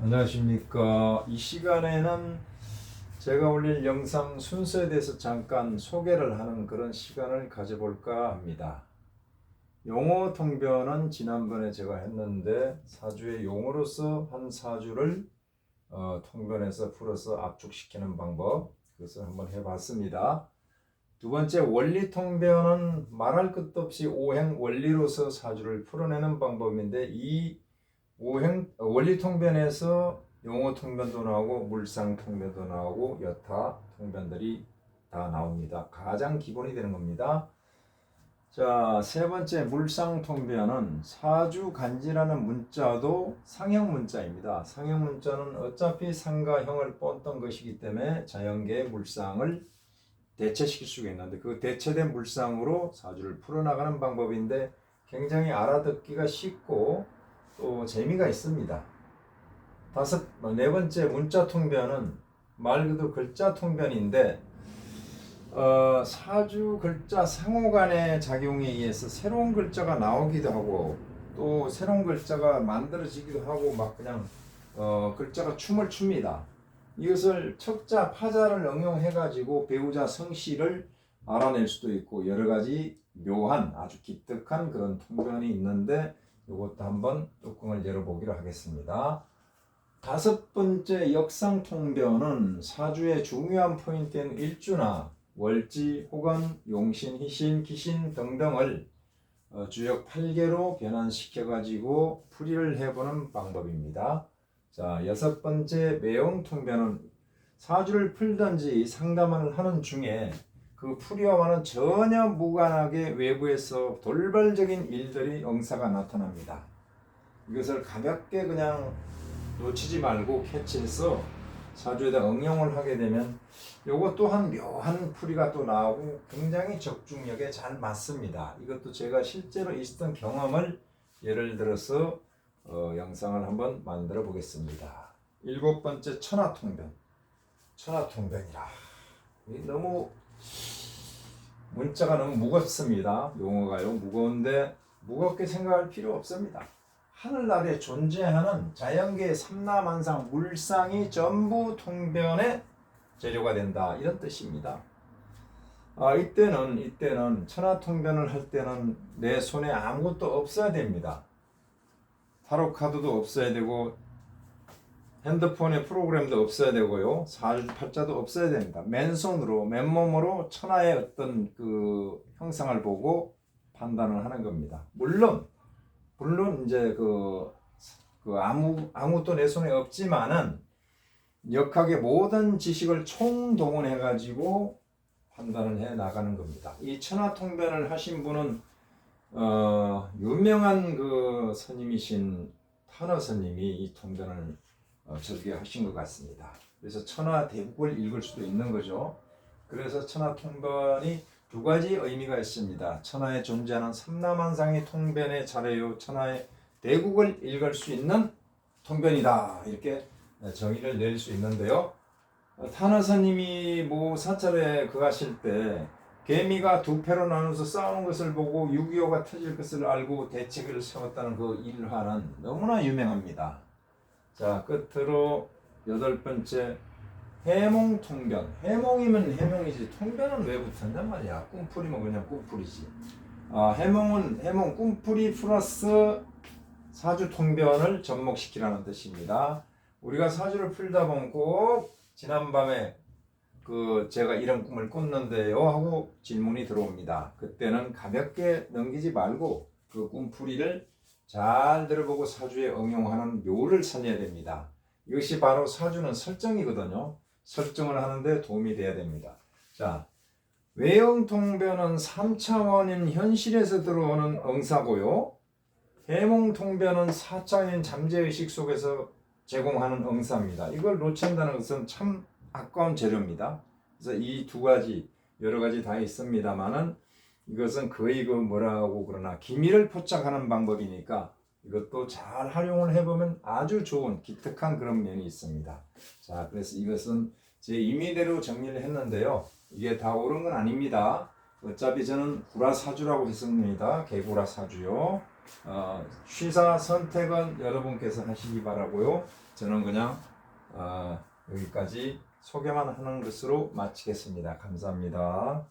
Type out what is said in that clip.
안녕하십니까. 이 시간에는 제가 올릴 영상 순서에 대해서 잠깐 소개를 하는 그런 시간을 가져볼까 합니다. 용어 통변은 지난번에 제가 했는데 사주의 용어로서 한 사주를 어, 통변해서 풀어서 압축시키는 방법 그것을 한번 해봤습니다. 두 번째 원리 통변은 말할 것도 없이 오행 원리로서 사주를 풀어내는 방법인데 이 오행 어, 원리 통변에서 용어 통변도 나오고 물상 통변도 나오고 여타 통변들이 다 나옵니다. 가장 기본이 되는 겁니다. 자, 세 번째 물상 통변은 사주 간지라는 문자도 상형 문자입니다. 상형 문자는 어차피 상가형을 뻗던 것이기 때문에 자연계의 물상을 대체시킬 수가 있는데 그 대체된 물상으로 사주를 풀어나가는 방법인데 굉장히 알아듣기가 쉽고 또 재미가 있습니다. 다섯 어, 네 번째 문자 통변은 말 그대로 글자 통변인데 어, 사주 글자 상호간의 작용에 의해서 새로운 글자가 나오기도 하고 또 새로운 글자가 만들어지기도 하고 막 그냥 어, 글자가 춤을 춥니다. 이것을 척자 파자를 응용해 가지고 배우자 성씨를 알아낼 수도 있고 여러 가지 묘한 아주 기특한 그런 통변이 있는데 이것도 한번 뚜껑을 열어보기로 하겠습니다. 다섯 번째 역상 통변은 사주의 중요한 포인트인 일주나 월지 혹은 용신, 희신, 기신 등등을 어, 주역 8개로 변환시켜 가지고 풀이를 해보는 방법입니다. 자, 여섯 번째 매형 통변은 사주를 풀든지 상담을 하는 중에 그 풀이와는 전혀 무관하게 외부에서 돌발적인 일들이 응사가 나타납니다. 이것을 가볍게 그냥 놓치지 말고 캐치해서 사주에다 응용을 하게 되면 요것 또한 묘한 풀이가 또 나오고 굉장히 적중력에 잘 맞습니다. 이것도 제가 실제로 있었던 경험을 예를 들어서 어, 영상을 한번 만들어 보겠습니다. 일곱 번째 천하통변. 천하통변이라. 이 너무 문자가 너무 무겁습니다. 용어가요. 무거운데 무겁게 생각할 필요 없습니다. 하늘나라에 존재하는 자연계의 삼라만상 물상이 전부 통변의 재료가 된다. 이런 뜻입니다. 아, 이때는 이때는 천하통변을 할 때는 내 손에 아무것도 없어야 됩니다. 타로 카드도 없어야 되고 핸드폰에 프로그램도 없어야 되고요. 사주팔자도 없어야 됩니다. 맨손으로 맨몸으로 천하의 어떤 그 형상을 보고 판단을 하는 겁니다. 물론 물론 이제 그, 그 아무 아무것도 내 손에 없지만은 역학의 모든 지식을 총동원해 가지고 판단을 해 나가는 겁니다. 이 천하통변을 하신 분은 어, 유명한 그 스님이신 타너 스님이 이 통변을 어, 절개하신 것 같습니다. 그래서 천하 대국을 읽을 수도 있는 거죠. 그래서 천하 통변이 두 가지 의미가 있습니다. 천하에 존재하는 삼라만상의 통변의 자료요, 천하의 대국을 읽을 수 있는 통변이다. 이렇게 정의를 내릴 수 있는데요. 어, 타나사님이 뭐 사찰에 그 가실 때 개미가 두 패로 나눠서 싸우는 것을 보고 6.25가 터질 것을 알고 대책을 세웠다는 그 일화는 너무나 유명합니다. 자, 끝으로 여덟 번째 해몽 통변. 해몽이면 해몽이지 통변은 왜 붙었냔 말이야. 꿈풀이면 그냥 꿈풀이지. 아, 해몽은 해몽 꿈풀이 플러스 사주 통변을 접목시키라는 뜻입니다. 우리가 사주를 풀다 보면 꼭 지난밤에 그 제가 이런 꿈을 꿨는데요 하고 질문이 들어옵니다. 그때는 가볍게 넘기지 말고 그 꿈풀이를 잘 들어보고 사주에 응용하는 묘를 찾아야 됩니다. 이것이 바로 사주는 설정이거든요. 설정을 하는데 도움이 돼야 됩니다. 자, 외형통변은 3차원인 현실에서 들어오는 응사고요. 해몽통변은 4차원인 잠재의식 속에서 제공하는 응사입니다. 이걸 놓친다는 것은 참 아까운 재료입니다. 그래서 이 두 가지 여러 가지 다 있습니다만은 이것은 거의 그 뭐라고 그러나 기밀을 포착하는 방법이니까 이것도 잘 활용을 해보면 아주 좋은 기특한 그런 면이 있습니다. 자, 그래서 이것은 제 임의대로 정리를 했는데요. 이게 다 옳은 건 아닙니다. 어차피 저는 구라사주라고 했습니다. 개구라사주요. 어, 취사 선택은 여러분께서 하시기 바라고요. 저는 그냥 어, 여기까지 소개만 하는 것으로 마치겠습니다. 감사합니다.